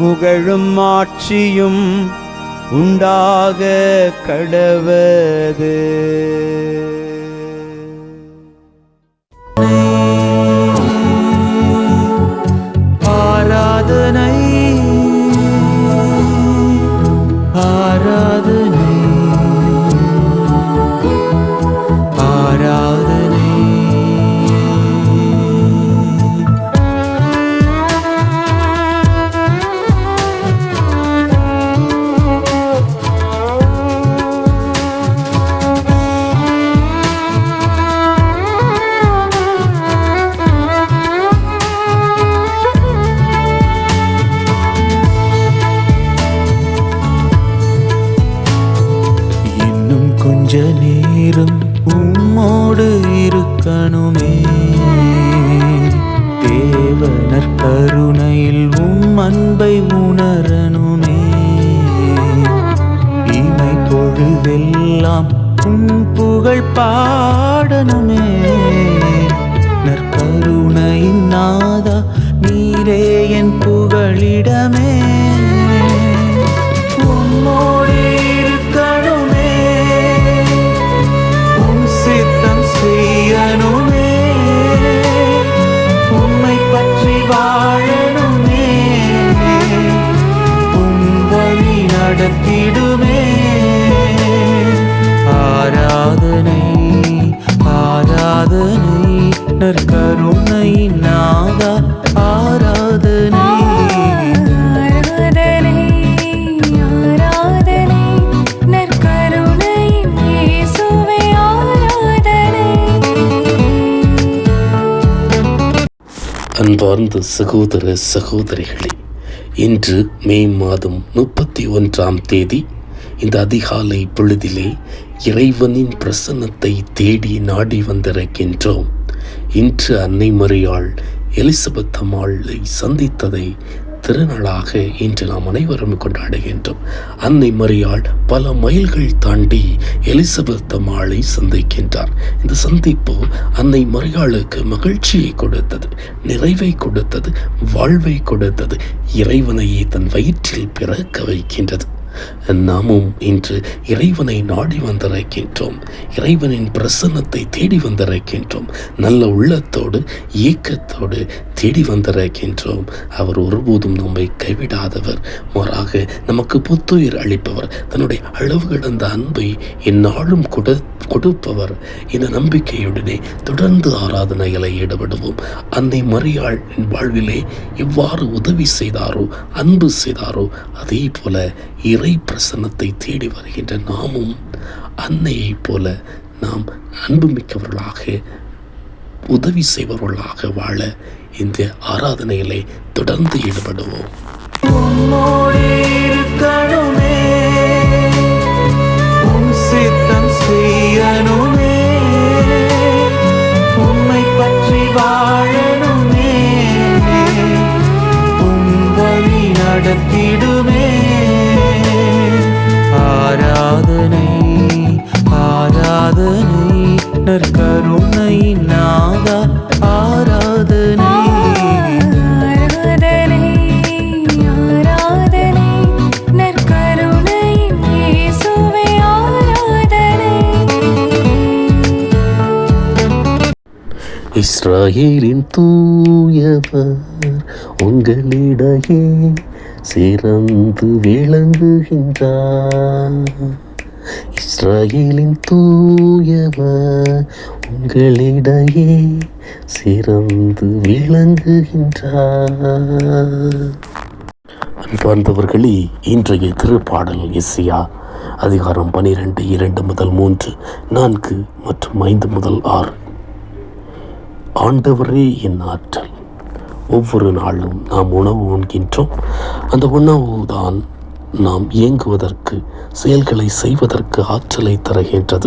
புகழும் ஆட்சியும் உண்டாக கடவது ஆராதனை ஆராதனை. கருணையில் உம் அன்பை உணரணுமே. இமை பொழுதெல்லாம் உன் புகழ் பாடணுமே. நற்கருணையின் நாதா நீரே என் புகழிடமே. அன்பார்ந்த சகோதர சகோதரிகளே இன்று மே மாதம் முப்பத்தி ஒன்றாம் தேதி இந்த அதிகாலை பொழுதிலே இறைவனின் பிரசன்னத்தை தேடி நாடி வந்திருக்கின்றோம். இன்று அன்னை மறியாள் எலிசபெத் அம்மாளை சந்தித்ததை திருநாளாக இன்று நாம் அனைவரும் கொண்டாடுகின்றோம். அன்னை மரியாள் பல மைல்கள் தாண்டி எலிசபெத் அம்மாளை சந்திக்கின்றார். இந்த சந்திப்பு அன்னை மரியாளுக்கு மகிழ்ச்சியை கொடுத்தது நிறைவை கொடுத்தது வாழ்வை கொடுத்தது இறைவனையே தன் வயிற்றில் பிறக்க வைக்கின்றது. நாமும் இன்று இறைவனை நாடி வந்திருக்கின்றோம். இறைவனின் பிரசன்னத்தை தேடி வந்திருக்கின்றோம். நல்ல உள்ளத்தோடு இயக்கத்தோடு தேடி வந்திருக்கின்றோம். அவர் ஒருபோதும் நம்மை கைவிடாதவர். மாறாக நமக்கு புத்துயிர் அளிப்பவர். தன்னுடைய அளவு கடந்த அன்பை எந்நாளும் கொடு கொடுப்பவர். இந்த நம்பிக்கையுடனே தொடர்ந்து ஆராதனைகளை ஈடுபடுவோம். அன்னை மரியாள் வாழ்விலே எவ்வாறு உதவி செய்தாரோ அன்பு செய்தாரோ அதே போல இறை பிரசன்னத்தை தேடி வருகின்ற நாமும் அன்னையைப் போல நாம் அன்புமிக்கவர்களாக உதவி செய்பவர்களாக வாழ இந்த ஆராதனையிலே தொடர்ந்து ஈடுபடுவோம். உம்மோடு பற்றி வாழணுமே. வழி இஸ்ராயேலின் தூயவர் உங்களிடையே சிறந்து விளங்குகின்றார். இஸ்ராயேலின் தூயவர் உங்களிடையே சிறந்து விளங்குகின்றார். அன்பார்ந்தவர்களே இன்றைய திருப்பாடல் இசையா அதிகாரம் பனிரெண்டு இரண்டு முதல் மூன்று நான்கு மற்றும் ஐந்து முதல் ஆறு. ஆண்டவரே என் ஆற்றல். ஒவ்வொரு நாளும் நாம் உணவு உண்கின்றோம். அந்த உணவு தான் நாம் இயங்குவதற்கு செயல்களை செய்வதற்கு ஆற்றலை தருகின்றது.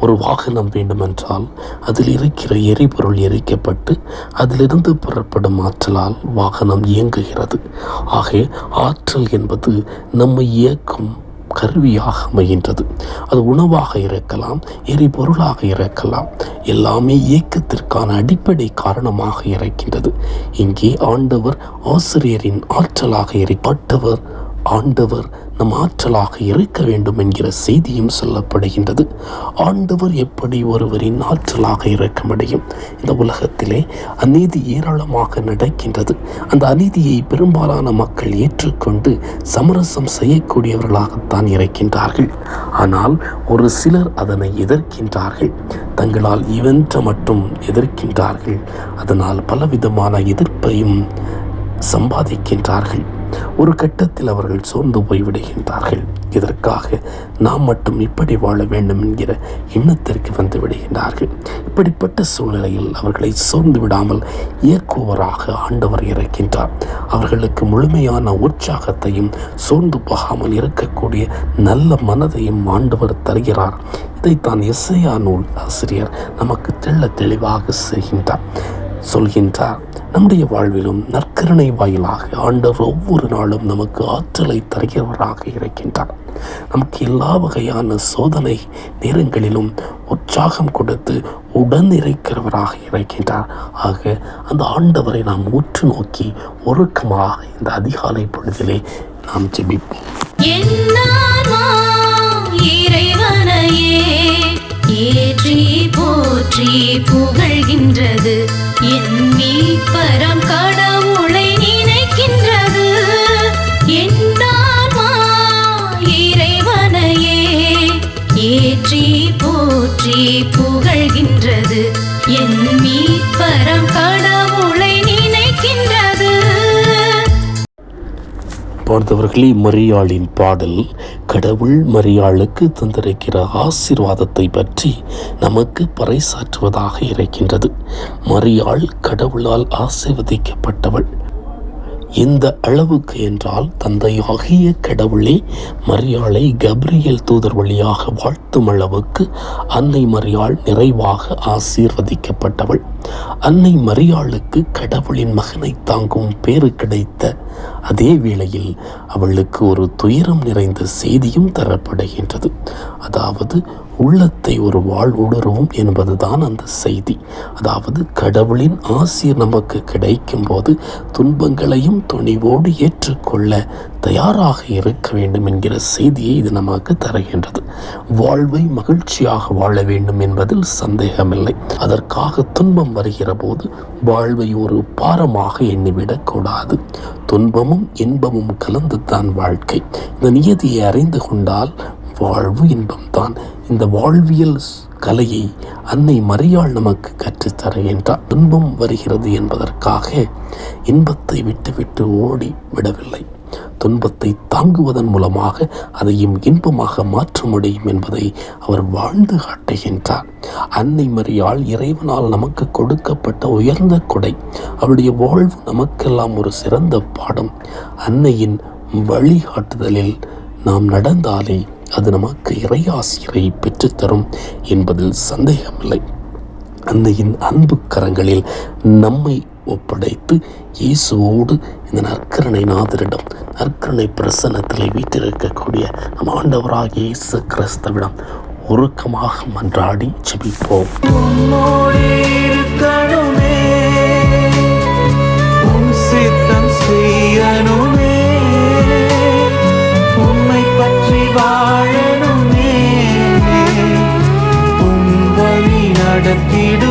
ஒரு வாகனம் வேண்டுமென்றால் அதில் இருக்கிற எரிபொருள் எரிக்கப்பட்டு அதிலிருந்து புறப்படும் ஆற்றலால் வாகனம் இயங்குகிறது. ஆக ஆற்றல் என்பது நம்மை இயக்கும் கருவியாக அமைகின்றது. அது உணவாக இருக்கலாம் எரிபொருளாக இருக்கலாம். எல்லாமே இயக்கத்திற்கான அடிப்படை காரணமாக இருக்கின்றது இங்கே ஆண்டவர் ஆசிரியரின் ஆற்றலாக இருப்பட்டவர் ஆண்டவர் நம் ஆற்றலாக இருக்க வேண்டும் என்கிற செய்தியும் சொல்லப்படுகின்றது. ஆண்டவர் எப்படி ஒருவரின் ஆற்றலாக இருக்க முடியும்? இந்த உலகத்திலே அநீதி ஏராளமாக நடக்கின்றது. அந்த அநீதியை பெரும்பாலான மக்கள் ஏற்றுக்கொண்டு சமரசம் செய்யக்கூடியவர்களாகத்தான் இருக்கின்றார்கள். ஆனால் ஒரு சிலர் அதனை எதிர்க்கின்றார்கள். தங்களால் இவென்ற மட்டும் எதிர்க்கின்றார்கள். அதனால் பலவிதமான எதிர்ப்பையும் சம்பாதிக்கின்றார்கள். ஒரு கட்டத்தில் அவர்கள் சோர்ந்து போய்விடுகின்றார்கள். இதற்காக நாம் மட்டும் இப்படி வாழ வேண்டும் என்கிற எண்ணத்திற்கு வந்து விடுகின்றார்கள். இப்படிப்பட்ட சூழ்நிலையில் அவர்களை சோர்ந்து விடாமல் இயக்குவராக ஆண்டவர் இருக்கின்றார். அவர்களுக்கு முழுமையான உற்சாகத்தையும் சோர்ந்து போகாமல் இருக்கக்கூடிய நல்ல மனதையும் ஆண்டவர் தருகிறார். இதைத்தான் எஸ்ஐயா நூல் ஆசிரியர் நமக்கு தெள்ள தெளிவாக செய்கின்றார் சொல்கின்றார். நம்முடைய வாழ்விலும் நற்கருணை வாயிலாக ஆண்டவர் ஒவ்வொரு நாளும் நமக்கு ஆற்றலை தருகிறவராக இருக்கின்றார். நமக்கு எல்லா வகையான சோதனை நேரங்களிலும் உற்சாகம் கொடுத்து உடன் இறைக்கிறவராக இருக்கின்றார். ஆக அந்த ஆண்டவரை நாம் உற்று நோக்கி ஒருக்கமாக இந்த அதிகாலை பொழுதிலே நாம் ஜெபிப்போம். இறைவனையே. ஏற்றி போற்றி புகழ்கின்றது. என் மீட்பரம் கடவுளை. பார்த்தவர்களே மரியாளின் பாடல். கடவுள் மரியாளுக்கு தந்திருக்கிற ஆசீர்வாதத்தை பற்றி நமக்கு பறைசாற்றுவதாக இருக்கின்றது. மரியாள் கடவுளால் ஆசிர்வதிக்கப்பட்டவள். இந்த அளவுக்கு என்றால் தந்தையாகிய கடவுளே மரியாளை கப்ரியல் தூதர் வழியாக வாழ்த்தும் அளவுக்கு அன்னை மரியாள் நிறைவாக ஆசீர்வதிக்கப்பட்டவள். அன்னை மரியாளுக்கு கடவுளின் மகனை தாங்கும் பேறு கிடைத்த அதே வேளையில் அவளுக்கு ஒரு துயரம் நிறைந்த செய்தியும் தரப்படுகின்றது. அதாவது உள்ளத்தை ஒரு வாழ்வுணர்வும் என்பதுதான் அந்த செய்தி. அதாவது கடவுளின் ஆசிர் நமக்கு கிடைக்கும் போது துன்பங்களையும் துணிவோடு ஏற்றுக்கொள்ள தயாராக இருக்க வேண்டும் என்கிற செய்தியை இது நமக்கு தருகின்றது. வாழ்வை மகிழ்ச்சியாக வாழ வேண்டும் என்பதில் சந்தேகமில்லை. அதற்காக துன்பம் வருகிற போது வாழ்வை ஒரு பாரமாக எண்ணிவிடக்கூடாது துன்பமும் இன்பமும் கலந்துதான் வாழ்க்கை. இந்த நியதியை அறிந்து கொண்டால் வாழ்வு இன்பம்தான். இந்த வாழ்வியல் கலையை அன்னை மரியாள் நமக்கு கற்றுத் தருகின்றார் துன்பம் வருகிறது என்பதற்காக இன்பத்தை விட்டுவிட்டு ஓடி விடவில்லை. துன்பத்தை தாங்குவதன் மூலமாக அதையும் இன்பமாக மாற்ற முடியும் என்பதை அவர் வாழ்ந்து காட்டுகின்றார். அன்னை மரியாள் இறைவனால் நமக்கு கொடுக்கப்பட்ட உயர்ந்த கொடை. அவருடைய வாழ்வு நமக்கெல்லாம் ஒரு சிறந்த பாடம். அன்னையின் வழிகாட்டுதலில் நாம் நடந்தாலே அது நமக்கு இறையாசிரை பெற்றுத்தரும் என்பதில் சந்தேகமில்லை. அன்னையின் அன்பு கரங்களில் நம்மை ஒப்படைத்து இயேசுவோடு இந்த நற்கரணை நாதரிடம் நற்கரணை பிரசன்னத்தில் வீட்டிருக்கக்கூடிய நம் ஆண்டவராக இயேசு கிறிஸ்தவிடம் உருக்கமாக மன்றாடி ஜெபிப்போம். நடத்திடுமே